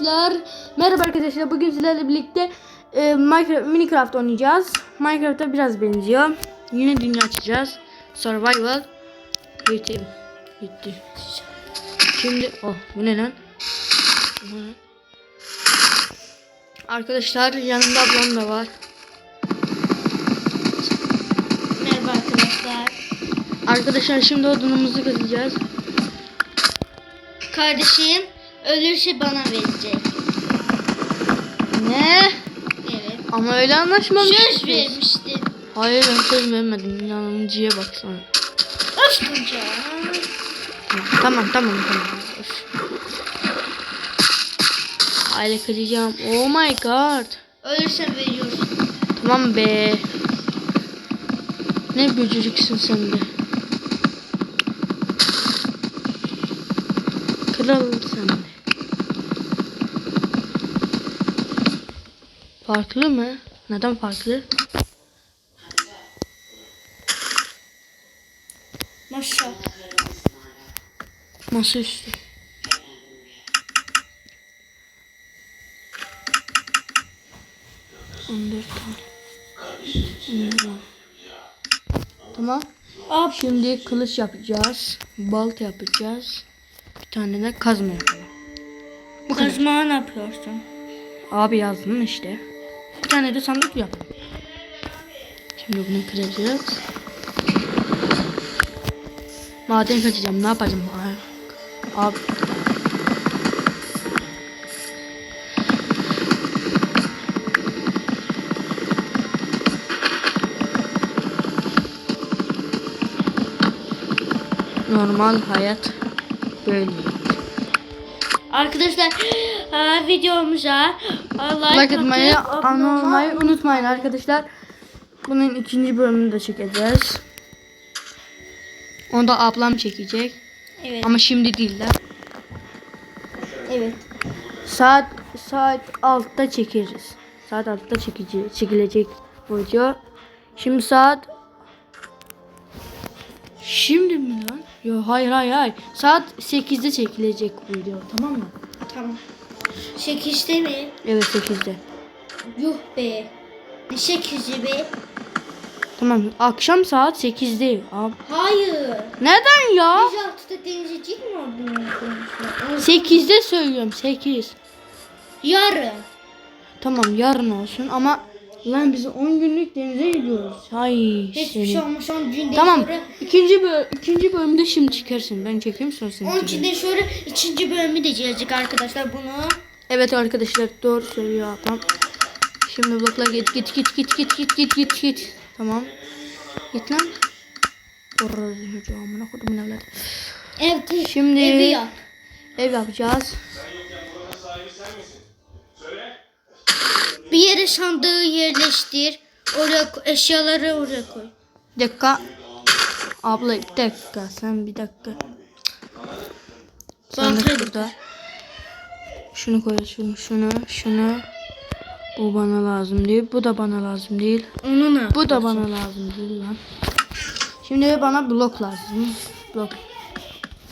Arkadaşlar merhaba arkadaşlar bugün sizlerle birlikte e, Minecraft, Minecraft oynayacağız. Minecraft'a biraz benziyor. Yeni dünya açacağız. Survival. Bitti. Bitti. Şimdi oh bu ne lan? Arkadaşlar yanımda ablam da var. Merhaba arkadaşlar. Arkadaşlar şimdi odunumuzu kıracağız. Kardeşim ölürse bana verecek. Ne? Evet. Ama öyle anlaşmamıştık. Söz biz. vermiştin. Hayır ben söz vermedim. Yanımcıya baksana. Öf. Tamam tamam tamam. Öf. Aile kıracağım. Oh my god. Ölürsen veriyorsun. Tamam be. Ne böcürüksün sen de. Kral sen de. Farklı mı? Neden farklı? Maşa. Masaüstü. On dört tane. Hmm. Tamam. Ab Şimdi kılıç yapacağız. Balta yapacağız. Bir tane de kazma yapalım. Bu kadar. kazma ne yapıyorsun? Abi yazdım işte. Bir tane de sandık yap. Şimdi bunu kıracağız. Maden kaçacağım. Ne yapacağım? Abi. Normal hayat böyle. Arkadaşlar aa, videomuza aa, like, Like atmayı, abone olmayı unutmayın arkadaşlar. Bunun ikinci bölümünü de çekeceğiz. Onu da ablam çekecek. Evet. Ama şimdi değiller. Evet. Saat saat 6'da çekeriz. Saat 6'da çekici, çekilecek bu video. Şimdi saat Şimdi mi lan? Yo hayır hayır hayır. Saat 8'de çekilecek bu video tamam mı? Tamam. Şekişte mi? Evet 8'de. Yuh be. Ne şekişi be? Tamam akşam saat 8'de. Abi. Hayır. Neden ya? Biz altıda denizcilik mi olduğunu konuşuyor? 8'de söylüyorum 8. Yarın. Tamam yarın olsun ama lan biz 10 günlük denize gidiyoruz. Hay Hiçbir seni. şey olmuş 10 günden Tamam. sonra. ikinci böl ikinci bölümde şimdi çıkarsın. Ben çekeyim sonra sen 10 çekin. günden sonra ikinci bölümü de gelecek arkadaşlar bunu. Evet arkadaşlar doğru söylüyor ablam. Şimdi bloklar git git git git git git git git git. Tamam. Git lan. Orası amına kodumun evladı. Ev, Şimdi- evi yap. Ev yapacağız. Bir sandığı yerleştir. Oraya eşyaları oraya koy. Dakika. Abla bir dakika. Sen bir dakika. Sen de burada. Şunu koy, şunu, şunu, şunu. Bu bana lazım değil. Bu da bana lazım değil. Onu ne? Bu da bana lazım değil lan. Şimdi bana blok lazım. Blok.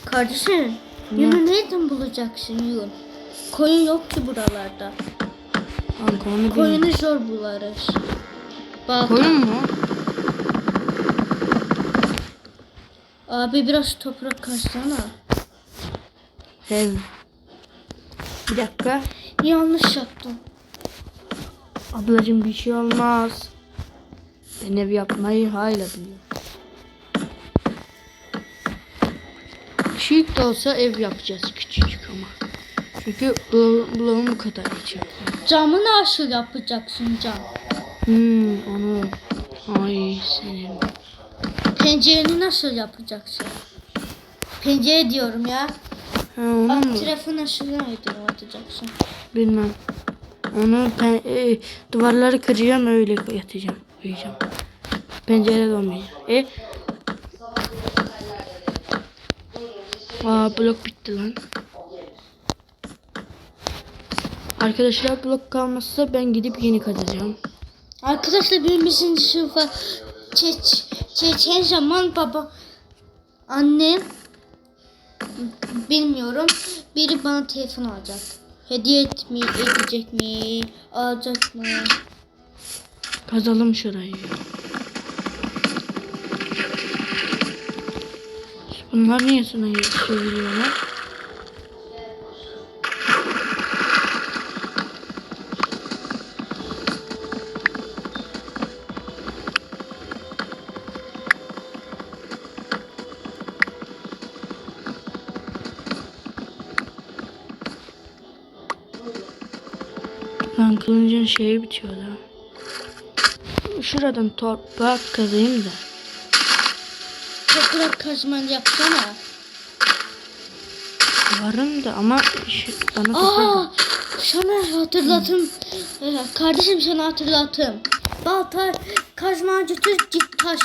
Kardeşim. Yunu nereden bulacaksın yun? Koyun yok ki buralarda. Onu bilmiyorum. Koyunu zor bularız. Bak Koyun mu? abi biraz toprak kaçsana. Ev. Bir dakika. Yanlış yaptım. Ablacığım bir şey olmaz. Ben ev yapmayı hala biliyorum. Küçük de olsa ev yapacağız küçücük ama. Çünkü blo- bloğum kadar küçük. Camı nasıl yapacaksın cam? Hmm onu. Ay senin. Pencereni nasıl yapacaksın? Pencere diyorum ya. Ha onu Bak mu? tarafı nasıl atacaksın? Bilmem. Onu pen e, duvarları kıracağım öyle yatacağım. Uyuyacağım. Pencere de olmayacak. E? Aa blok bitti lan. Arkadaşlar blok kalmazsa ben gidip yeni kazacağım. Arkadaşlar birimizin sınıfa çeç, çeçen zaman baba annem bilmiyorum biri bana telefon alacak. Hediye et mi, edecek mi, alacak mı? Kazalım şurayı. Bunlar niye sana söylüyorlar? Kılıncın şeyi bitiyor da. Şuradan toprak kazayım da. Toprak kazman yapsana. Varım da ama şu, bana Aa, sana hatırlatım. Ee, Kardeşim sana hatırlatım. Balta kazma götür git taş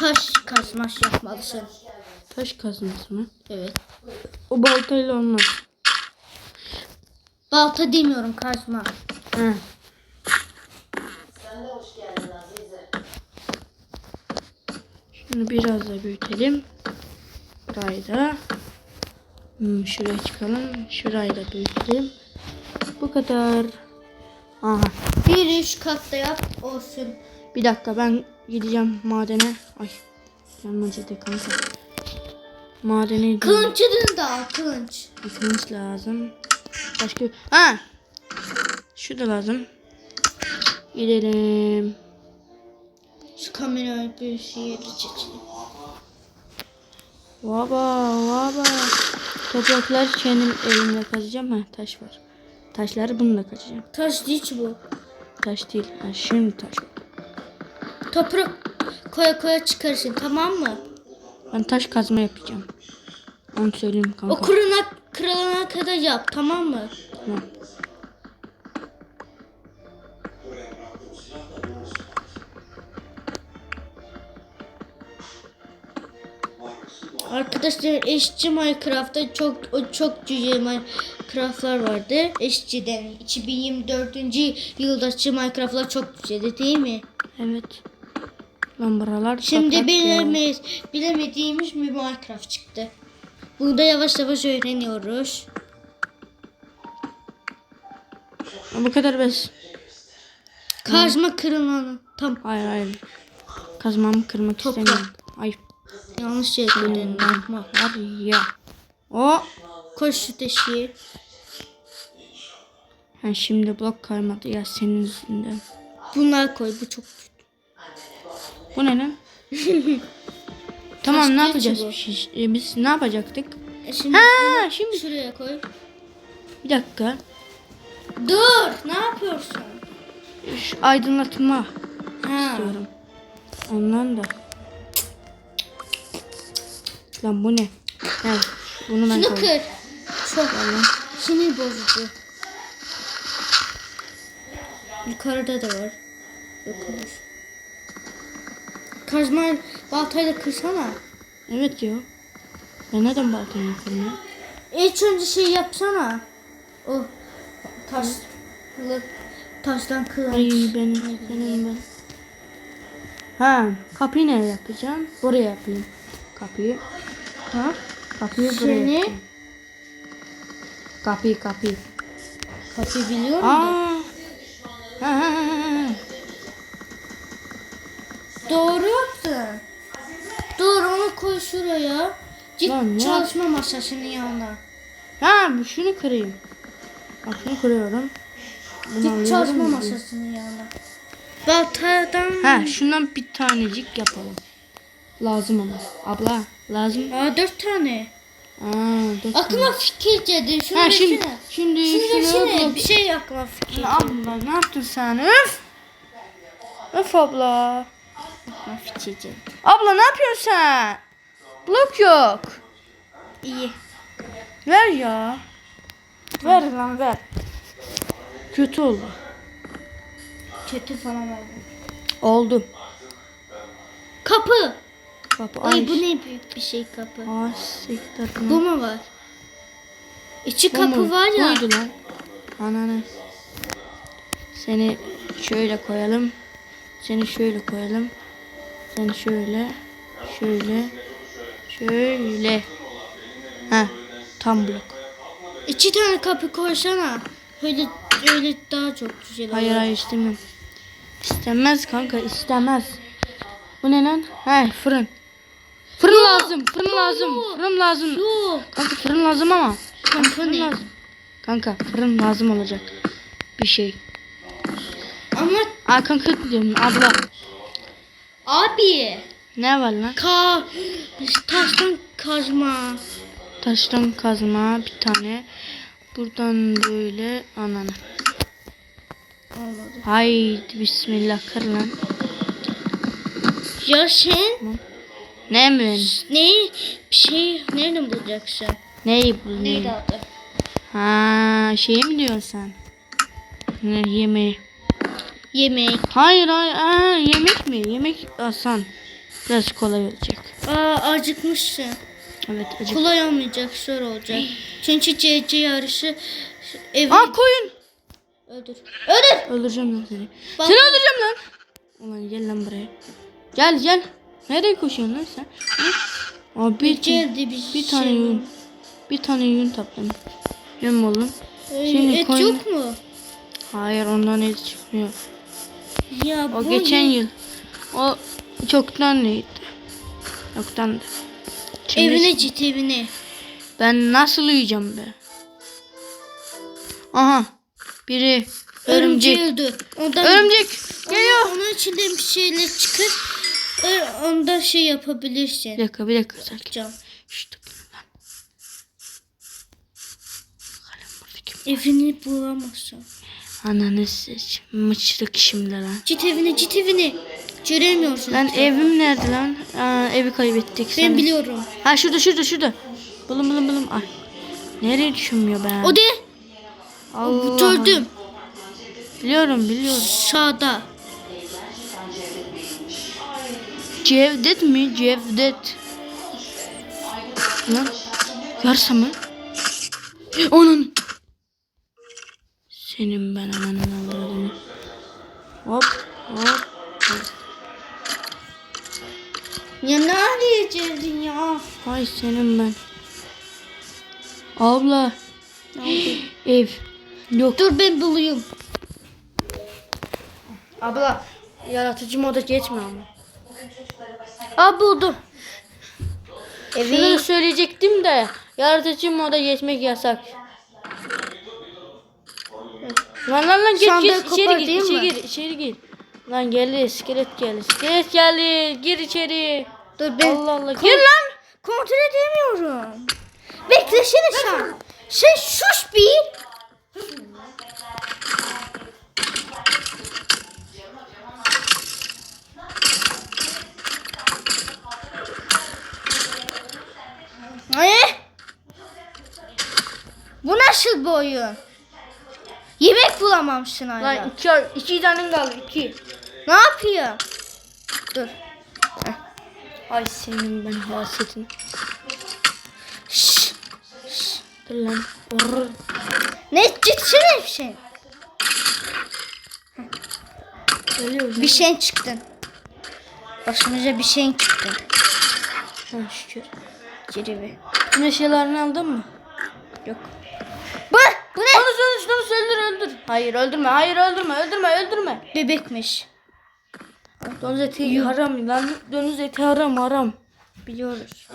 taş kazmaş yapmalısın. taş kazması mı? Evet. O baltayla olmaz. Balta demiyorum kazma. He. Şunu biraz da büyütelim. Burayı da. Hmm, şuraya çıkalım. Şurayı da büyütelim. Bu kadar. Aha. Bir üç katta yap olsun. Bir dakika ben gideceğim madene. Ay. Yanmacıda kanka. Madene. Kılıncını da al kılıç. Bir kılıç lazım. Başka Ha. Şu da lazım. Gidelim. Şu kamerayı bir şey çekeyim. Vaba vaba. Topraklar kendim elimle kazacağım. Ha taş var. Taşları bununla kazacağım. Taş değil ki bu. Taş değil. Ha, şimdi taş. Toprak koya koya çıkarırsın tamam mı? Ben taş kazma yapacağım. Onu söyleyeyim kanka. O kuruna kırılana kadar yap tamam mı? Tamam. Arkadaşlar eşçi Minecraft'ta çok o çok cüce Minecraft'lar vardı. Eşçiden 2024. yıldaki Minecraft'lar çok cüceydi değil mi? Evet. Lan buralar Şimdi bilemeyiz, bilemediğimiz bir Minecraft çıktı. Bunu da yavaş yavaş öğreniyoruz. Bu kadar bes. Kazma kırılanı. Tam Hayır hayır. Kazmamı kırmak Toprak. istemiyorum. Ay. Yanlış. Bakma. Hadi ya. O. Koş şu deşiği. Ha, şimdi blok kaymadı ya senin yüzünden. Bunlar koy. Bu çok Bu ne lan? tamam Taş ne yapacağız? şey? E, biz ne yapacaktık? E şimdi Ha şimdi şuraya koy. bir dakika. Dur. Ne yapıyorsun? Şu aydınlatma Ha. istiyorum. Ondan da. Lan bu ne? Ha, bunu ben Şunu kır. Çok sinir bozucu. Yukarıda da var. Yukarı. Kazma baltayla kırsana. Evet ya. Ben neden baltayı yapıyorum ya? İlk önce şey yapsana. O taşlı taştan kılıç. Ay benim, benim ben. Ha, kapıyı nereye yapacağım? Buraya yapayım. Kapıyı. Ha? Kapıyı buraya Seni-. Kapıyı, kapıyı. Kapıyı biliyor musun? Doğru yaptın. Dur onu koy şuraya. Git Lan çalışma masasının yanına. Ha, şunu kırayım. Bak şunu kırıyorum. Bunu Git çalışma masasının yanına. Baltadan. Ha, şundan bir tanecik yapalım. Lazım ama. Abla, lazım. Aa dört tane. Aa, dur. Aklıma fikir geldi. Şunu Ha, versene. şimdi, şimdi Şunu şunu Bir şey aklıma fikir geldi. Abla ne yaptın sen? Öf! Öf abla. Aklıma fikir geldi. Abla ne yapıyorsun sen? Blok yok. İyi. Ver ya. Ver lan ver. Kötü oldu. Kötü falan oldu. Oldu. Kapı. Kapı Ay ay. bu ne büyük bir şey kapı. Aa, siktir. Bu mu var? İçi Bu kapı mu? var ya. Buydu lan. Ananı. Seni şöyle koyalım. Seni şöyle koyalım. Seni şöyle. Şöyle. Şöyle. Ha, tam blok. İki tane kapı koysana. Öyle öyle daha çok güzel Hayır olur. hayır istemiyorum. İstemez kanka istemez. Bu ne lan? He fırın. Fırın lazım. Fırın lazım. Fırın lazım. Kanka fırın lazım ama. Kanka Fırın lazım. Kanka fırın lazım olacak. Bir şey. Ama Aa kanka diyorum abla. abi Ne var lan? ka taştan kazma. Taştan kazma bir tane. Buradan böyle ananı. Olmadı. Haydi bismillah kır lan. Ya sen Ne mi? ne bir şey nereden bulacaksın? Neyi bu? Neydi Ne? adı? Ha şey mi diyorsun sen? Ne yemeği? Yemek. Hayır hayır. Aa, yemek mi? Yemek asan. Biraz kolay olacak. Aa acıkmışsın. Evet acık. Kolay olmayacak, zor olacak. Çünkü CC yarışı evi Aa koyun. öldür. Öldür. Öldüreceğim lan seni. Bak- Seni öldüreceğim lan. Ulan gel lan buraya. Gel gel. Nereye koşuyorsun lan sen? Abi bir, Geldi bir, bir tane şey. yün. Bir tane yün topladım. Yün oğlum. Ee, Şimdi et koyun- yok mu? Hayır ondan et çıkmıyor. Ya O geçen ne? yıl. O çoktan neydi? Yoktandı. Şimdi Evine git evine. Ben nasıl uyuyacağım be? Aha. Biri. Örümcek. öldü. Ondan Örümcek. Geliyor. Onun, onun bir şeyler çıkır. Onda şey yapabilirsin. Bir dakika bir dakika sakin. İşte bu lan. Kalem burada kim? Evini bulamazsın. Ananı seç. Mıçlık şimdi lan. Git evine git evine. Göremiyorsun. Lan evim nerede lan? Aa, evi kaybettik. Ben sana. biliyorum. Ha şurada şurada şurada. Bulun bulun bulun. Ay. Nereye düşünmüyor ben? O de Allah. gördüm. Biliyorum biliyorum. Sağda. Cevdet mi? Cevdet. Lan. Yarsa mı? Onun. Senin ben ananın avradını. Hop hop. hop. Ya nereye geldin ya? Ay senin ben. Abla. Ev. Yok. Dur ben bulayım. Abla. Yaratıcı moda geçme ama. Aa buldum. Şunu söyleyecektim de yaratıcı moda geçmek yasak. Lan lan lan git Sandığı git içeri gir içeri gir içeri gir. Lan geldi iskelet geldi iskelet geldi gir içeri. Dur ben Allah Allah gir lan. kontrol edemiyorum. Beklesene sen. Sen sus bir. Ne? Bu oyun? Yemek bulamamışsın hala. Lan iki, iki tane kaldı iki. Ne yapıyor? Dur. Ay senin ben hasetin. Şşş. Dur lan. Orr. Ne gitsene bir şey. Bir şey çıktın. Başımıza bir şey çıktı. Ha, şükür. Geri bir. Tüm eşyalarını aldın mı? Yok. Bu, bu ne? Onu söyle şunu öldür. Hayır öldürme hayır öldürme öldürme öldürme. Bebekmiş. Domuz eti haram lan. Domuz eti haram haram. Biliyoruz.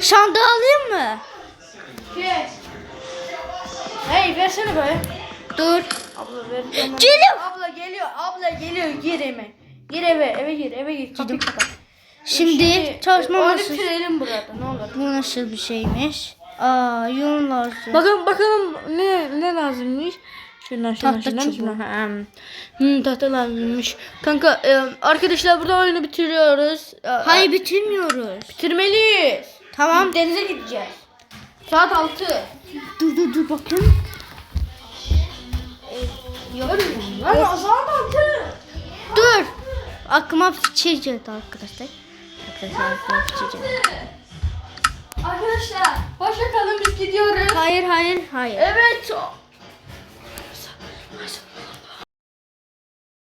Sandığı alayım mı? Hey versene be. Dur. Abla ver. Geliyor. Abla geliyor. Abla geliyor. Gir eve. Gir eve. Eve gir. Eve gir. Kapıyı kapat. Şimdi çalışma Onu masası. bitirelim burada. Ne olur. Bu nasıl bir şeymiş? Aa yun lazım. Bakalım bakalım ne ne lazımmış. Şundan şundan Tahta şundan çubuğu. şundan. Ha, Hmm, tahta lazımmış. Kanka e, arkadaşlar burada oyunu bitiriyoruz. E, Hayır bitirmiyoruz. bitirmeliyiz. Tamam. Denize gideceğiz. Saat 6. Dur dur dur bakın. Yok. Lan saat 6. Dur. Aklıma fikir geldi arkadaşlar. Arkadaşlar aklıma fikir geldi. Arkadaşlar hoşça kalın biz gidiyoruz. Hayır hayır hayır. Evet